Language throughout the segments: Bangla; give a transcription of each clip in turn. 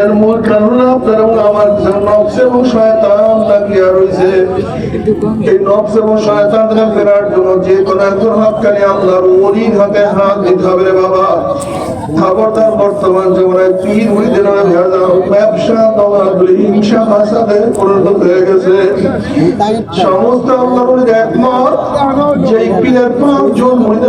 এর মূল কারণ আমার নফস এবং শয়তান রয়েছে। এই নফস এবং শয়তান ফেরার জন্য যে কোনো একজন আল্লাহর হাতে হাত দিতে হবে রে বাবা। সমস্ত আল্লাহ একমত যে পাঁচজন মধ্যে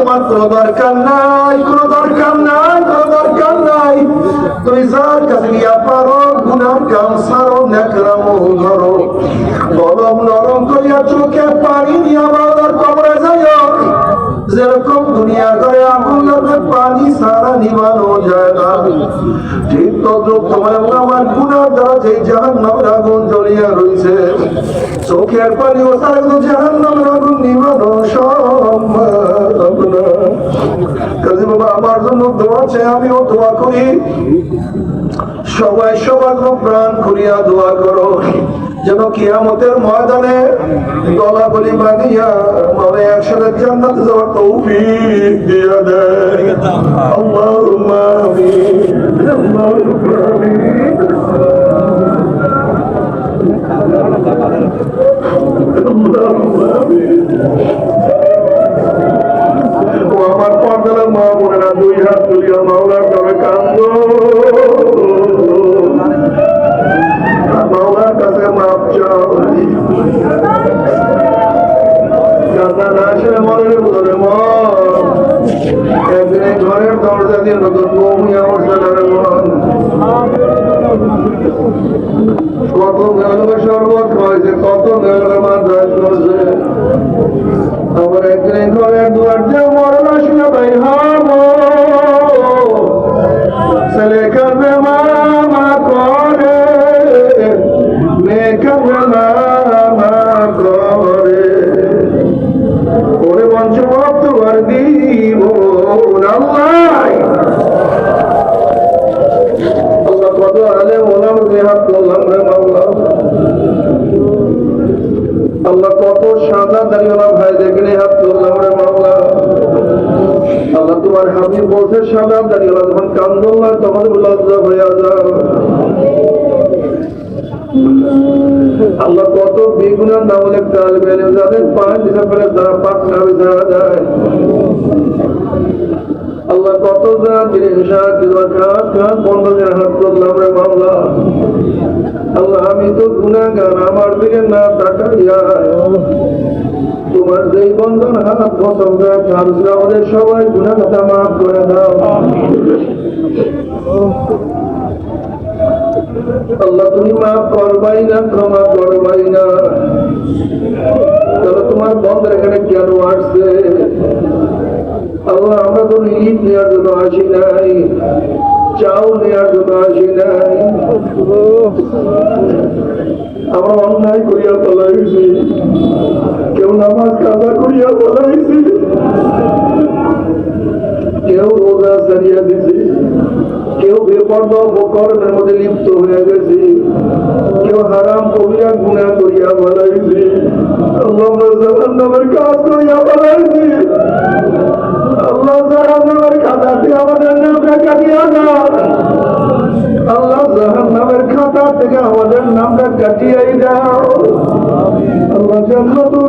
তোমার কোনো দরকার নাই, কোনো দরকার নাই, কোনো দরকার নাই। তুমি যার কাছে গিয়া পারো, গুনার কাম সারো নেকরামো ধরো। কলম নরম করিয়া চোখে পানি বাবার কবরে যাইও। যেরকম দুনিয়া করে আগুন লাগলে পানি সারা নিবানো যায় না। ঠিক তদ্রুপ তোমার আমার দ্বারা যে আগুন জ্বলিয়া রয়েছে চোখের পানি ও আগুন জন্য দোয়া চাই, আমিও দোয়া করি। সবাই জন্য প্রাণ করিয়া দোয়া করো। যেন কিয়ামতের ময়দানে গলা বলি বাঁধিয়া মানে একসাথে জান্নাতে যাওয়ার তৌফিক দিয়া দেয়। আল্লাহুম্মা আমিন। আল্লাহুম্মা আমিন। আমিন ও আমার পর্দার মা বোনেরা দুই হাত তুলিয়া মাওলার নামে কান্দো মাওলার কাছে মাপ চাও। ঘরের দরজা দিয়ে নতুন মন কত কত মাদ্রাস করছে। আমার একদিন ঘরের দুয়ার আল্লাহ বসে হাবিব বলছে গেল তখন লজ্জা হয়ে যাও আল্লাহ কত বেগুনার নাম হলে কাল বেড়ে যাদের পাঁচ দিনে ফেলে তারা পাক নামে যাওয়া যায়। বন্ধ আল্লাহ, আমি তো গুণাগার আমার না তাকাইয়া তোমার যেই বন্ধন হাত প্রথম আমাদের সবাই গুণা কথা মাফ করে দাও। আল্লাহ, তুমি মাফ করবাই না, ক্ষমা করবাই না। তাহলে তোমার বন্ধের এখানে কেন আসছে? আল্লাহ, আমরা তো রিলিফ নেওয়ার জন্য আসি নাই, চাউল নেওয়ার জন্য আসি নাই। আমরা অন্যায় করিয়া পলাইছি কেউ নামাজ কাজা করিয়া পলাইছি কেউ রোজা সারিয়া দিছি। কেউ বেপর্দ কর্মের মধ্যে লিপ্ত হয়ে গেছি। কেউ হারাম কবিরা গুণা করিয়া বলাইছি আল্লাহ জাহান্নামের কাজ করিয়া বলাইছি আল্লাহ জাহান্নামের খাতাতে আমাদের নামটা কাটিয়া দাও আল্লাহ জাহান্নামের খাতা থেকে আমাদের নামটা কাটিয়াই দাও। আল্লাহ জান্নাতুল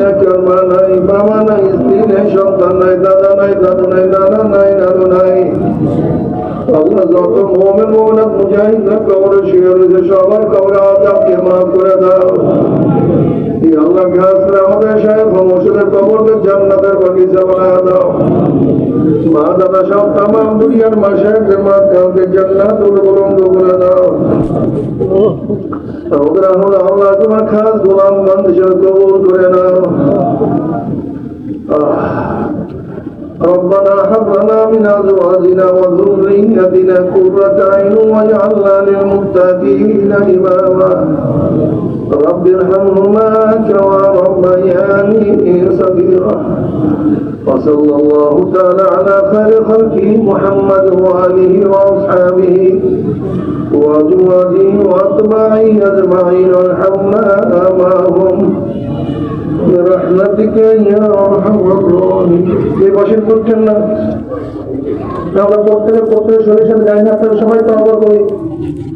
না কেউ মা নাই, বাবা নাই, স্ত্রী নাই, সন্তান নাই, দাদা নাই, দাদু নাই, নানা নাই, নানু নাই। আল্লাহ আমাদের সাহেব মসজিদের কবরকে জান্নাতের বাগিচা বানায় দাও। মা দাদা সব তামাম দুনিয়ার মাসায়কদের মা কাউকে জান্নাত উলবলন্দ করে দাও আমাদের এখন আল্লাহ তোমার খাস গোলাম বান্ধব কবুল করে নাও আহ ربنا هب لنا من ازواجنا وذريتنا قرة عين واجعلنا للمتقين اماما رب ارحمهما كما ربياني صغيرا وصلى الله تعالى على خير خلقه محمد واله واصحابه وازواجه واتباعه اجمعين وارحمنا معهم برحمتك يا ارحم الراحمين এই বসেন করছেন না আমরা প্রত্যেকে প্রত্যেকের শরীরের সাথে জানি না আপনারা সবাই তো আবার করি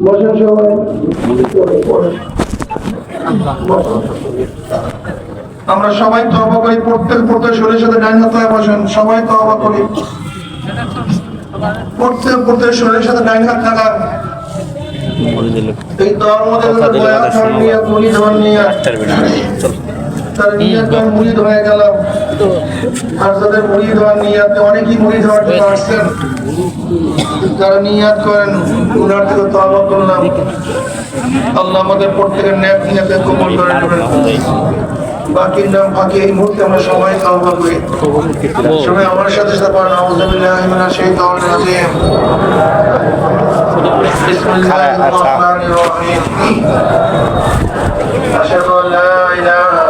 বসেন সবাই আমরা সবাই তো অবাক করি প্রত্যেক প্রত্যেক শরীরের সাথে ডাইন হাতে বসেন সবাই তো অবাক করি। প্রত্যেক প্রত্যেক শরীরের সাথে ডাইন হাত এই নিয়ে নিয়ে। তার নিয়ত মুড়ি হয়ে গেল। আর যাদের মুড়ি ধোয়ার নিয়ত অনেকেই মুড়ি ধোয়ার জন্য আসছেন। যারা নিয়াত করেন উনার থেকে তবা করলাম। আল্লাহ আমাদের প্রত্যেকের ন্যাক নিয়াতে কবুল করে বাকির নাম বাকি এই মুহূর্তে আমরা সবাই তওবা করি সবাই আমার সাথে সাথে পড়েন আউযুবিল্লাহি মিনাশ শাইতানির রাজিম বিসমিল্লাহির রহমানির রহিম আশহাদু আল লা ইলাহা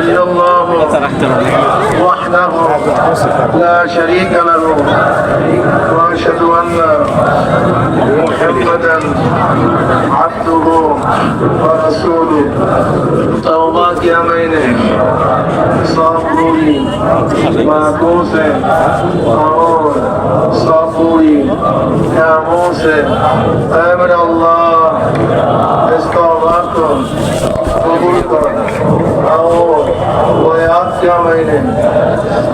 ইল্লাল্লাহু وحده لا شريك له واشهد ان محمدا عبده رسول توبہ کیا میں نے صاف ہوئی معقوم سے اور صاف ہوئی کاموں سے اے میرا اللہ اس توبہ کو قبول کر اور শিয়া লাইনে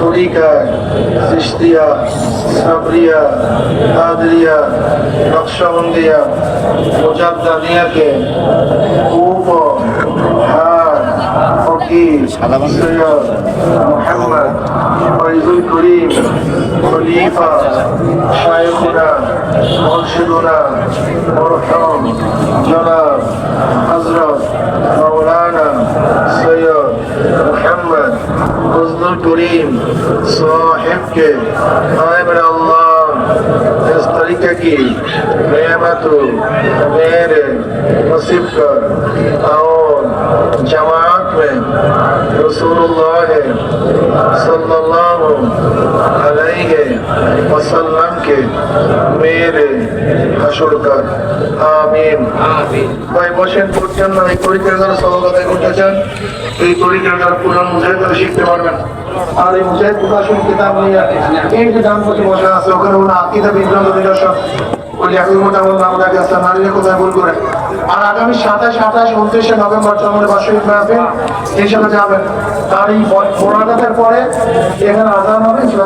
তরিকায় চিস্তিয়া সাবরিয়া কাদরিয়া নকশাবন্দিয়া মুজাদ্দাদিয়াকে কূপ হার ফকির সৈয়দ মোহাম্মদ ফৈজুল করিম খলিফা শায়খুনা মুর্শিদুনা মরহম জনাব হজরত محمد حضور کریم صاحب کے قائم اللہ اس طریقے کی نعمت میرے نصیب کر اور جماعت میں رسول اللہ صلی اللہ علیہ وسلم کے میرے मेरे হাসর কর আমিন। ভাই বসেন করছেন না এই তরিকার যারা করতেছেন এই তরিকার যারা পুরান মুজাহিদ শিখতে পারবেন। আর এই মুজাহিদ প্রকাশন কিতাব নিয়ে এই যে দাম করতে বসে আছে ওখানে ওনা আকিদা বিভ্রান্ত নিদর্শন। ওই লেখক মোটামুটি আমাদের কাছে নারীরা কোথায় ভুল করে? আর আগামী সাতাশ আঠাশ উনত্রিশে নভেম্বর চরমের বার্ষিক মাহফিল হিসেবে যাবেন। আর এই পড়াটার পরে এখানে আজান হবে সেটা